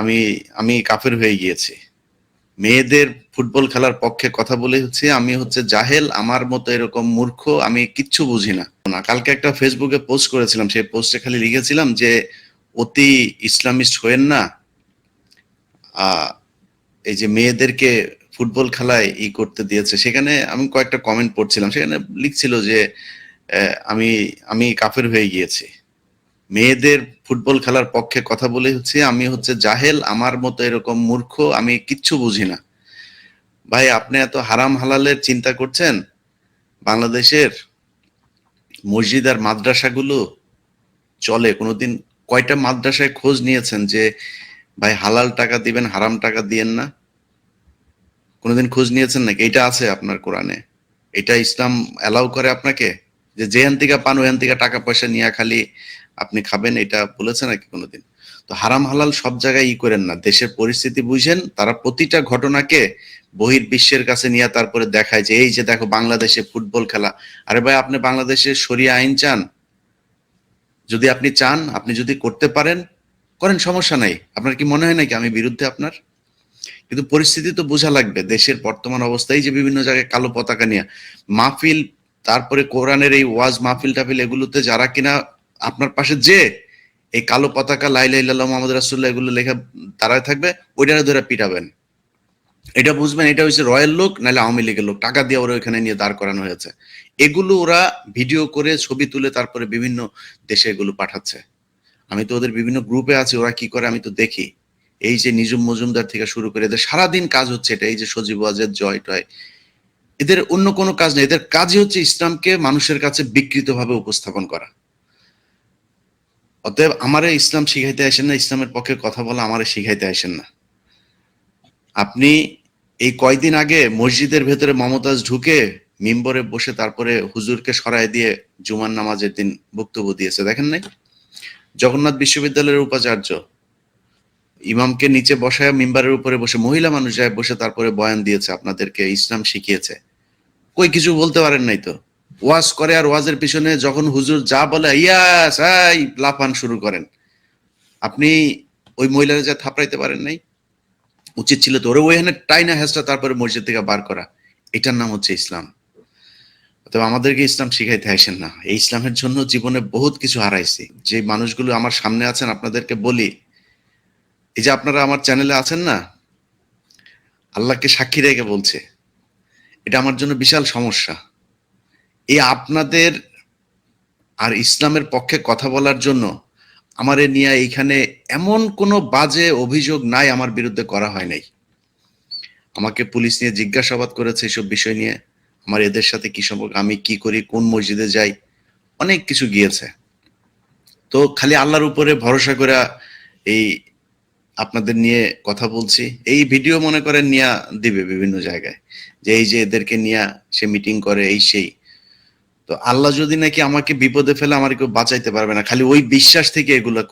আমি আমি কাফের হয়ে গিয়েছি। মেয়েদের ফুটবল খেলার পক্ষে কথা বলে হচ্ছে আমি হচ্ছে জাহেল, আমার মতো এরকম মূর্খ আমি কিচ্ছু বুঝি না। না, কালকে একটা ফেসবুকে পোস্ট করেছিলাম, সেই পোস্টে খালি লিখেছিলাম যে, অতি ইসলামিস্ট হয়েন না। এই যে মেয়েদেরকে ফুটবল খেলায় ই করতে দিয়েছে। সেখানে আমি কয়েকটা কমেন্ট পড়ছিলাম, সেখানে লিখছিল যে আমি আমি কাফের হয়ে গিয়েছি। মেয়েদের ফুটবল খেলার পক্ষে কথা বলে হচ্ছে, আমি হচ্ছে জাহেল, আমার মতো এরকম মূর্খ আমি কিচ্ছু বুঝি না। ভাই, আপনি এত হারাম হালালের চিন্তা করছেন? বাংলাদেশের মসজিদ আর মাদ্রাসাগুলো চলে। কোনোদিন কয়টা মাদ্রাসায় খোঁজ নিয়েছেন যে, ভাই, হালাল টাকা দিবেন, হারাম টাকা দিয়েন না কোনোদিন খোঁজ নিয়েছেন নাকি? এটা আছে আপনার কোরআনে। এটা ইসলাম অ্যালাউ করে আপনাকে? যে যেখান থেকে পান, ওখান থেকে টাকা পয়সা নিয়ে খালি আপনি খাবেন, এটা বলেছে নাকি কোনোদিন? তো হারাম হালাল সব জায়গায় ই করেন না। দেশের পরিস্থিতি বুঝেন, তারা প্রতিটা ঘটনাকে বহির বিশ্বের কাছে নিয়ে তারপরে দেখায় যে, এই যে দেখো বাংলাদেশে ফুটবল খেলা। আরে ভাই, আপনি বাংলাদেশের সরিয়া আইন চান? যদি আপনি চান, আপনি যদি করতে পারেন, করেন, সমস্যা নাই। আপনার কি মনে হয় নাকি আমি বিরুদ্ধে আপনার? কিন্তু পরিস্থিতি তো বোঝা লাগবে। দেশের বর্তমান অবস্থায় যে বিভিন্ন জায়গায় কালো পতাকা নিয়ে। মাহফিল, তারপরে কোরআনের এই ওয়াজ মাহফিল টাফিল এগুলোতে যারা কিনা আপনার পাশে যে এই কালো পতাকা লাইলা ইল্লাল্লাহ মোহাম্মদ রাসুল্লাহ এগুলো লেখা দাঁড়ায় থাকবে, ওইটারে ধরে পিটাবেন। এটা বুঝবেন, এটা হচ্ছে রয়্যাল লোক, নাহলে আওয়ামী লীগের লোক। টাকা দিয়ে ওরা ওখানে নিয়ে দাঁড় করানো হয়েছে। এগুলো ওরা ভিডিও করে, ছবি তুলে তারপরে বিভিন্ন দেশে এগুলো পাঠাচ্ছে। আমি তো ওদের বিভিন্ন গ্রুপে আছি, ওরা কি করে আমি তো দেখি। এই যে নিজুম মজুমদার থেকে শুরু করে এদের সারাদিন কাজ হচ্ছে এটা, এই যে সজীব ওয়াজের জয় টয়। এদের অন্য কোনো কাজ নেই, এদের কাজই হচ্ছে ইসলামকে মানুষের কাছে বিকৃতভাবে উপস্থাপন করা। অতএব আমারে ইসলাম শিখাইতে আসেন না, ইসলামের পক্ষে কথা বলা আমারে শিখাইতে আসেন না। আপনি এই কয়দিন আগে মসজিদের ভেতরে মমতাজ ঢুকে মিম্বরে বসে তারপরে হুজুরকে সরায় দিয়ে জুমার নামাজের দিন বক্তব্য দিয়েছে, দেখেন নাই? জগন্নাথ বিশ্ববিদ্যালয়ের উপাচার্য, ইমামকে নিচে বসায় মিম্বারের উপরে বসে, মহিলা মানুষ যায় বসে তারপরে বয়ান দিয়েছে, আপনাদেরকে ইসলাম শিখিয়েছে। কই, কিছু বলতে পারেন নাই তো? ওয়াজ করে আর ওয়াজের পিছনে যখন হুজুর যা বলে, ইয়াস, এই, লাফান শুরু করেন। আপনি ওই মহিলারা যা থাপড়াইতে পারেন নাই, উচিত ছিল তো ওরে ওইখানে টাইনা হ্যাসটা তারপরে মসজিদ থেকে বার করা। এটার নাম হচ্ছে ইসলাম। তবে আমাদেরকে ইসলাম শিখাইতে আসেন না। এই ইসলামের জন্য জীবনে বহুত কিছু হারাইছি। যে মানুষগুলো আমার সামনে আছেন, আপনাদেরকে বলি, এই যে আপনারা আমার চ্যানেলে আছেন না, আল্লাহকে সাক্ষী রেখে বলছে, এটা আমার জন্য বিশাল সমস্যা। এই আপনাদের আর ইসলামের পক্ষে কথা বলার জন্য আমারে নিয়ে এইখানে এমন কোনো বাজে অভিযোগ নাই আমার বিরুদ্ধে করা হয় নাই। আমাকে পুলিশ নিয়ে জিজ্ঞাসাবাদ করেছে এসব বিষয় নিয়ে। আমার এদের সাথে কি সম্পর্ক, আমি কি করি, কোন মসজিদে যাই, অনেক কিছু গিয়েছে। তো খালি আল্লাহর উপরে ভরসা করে এই আপনাদের নিয়ে কথা বলছি। এই ভিডিও মনে করেন নিয়ে দিবে বিভিন্ন জায়গায়। যে এই যে এদেরকে নিয়ে সে মিটিং করে, এই সেই। আল্লাহ যদি নাকি আমাকে বিপদে ফেলে আমার কেউ বাঁচাইতে পারবে না, খালি ওই বিশ্বাস থেকে এগুলা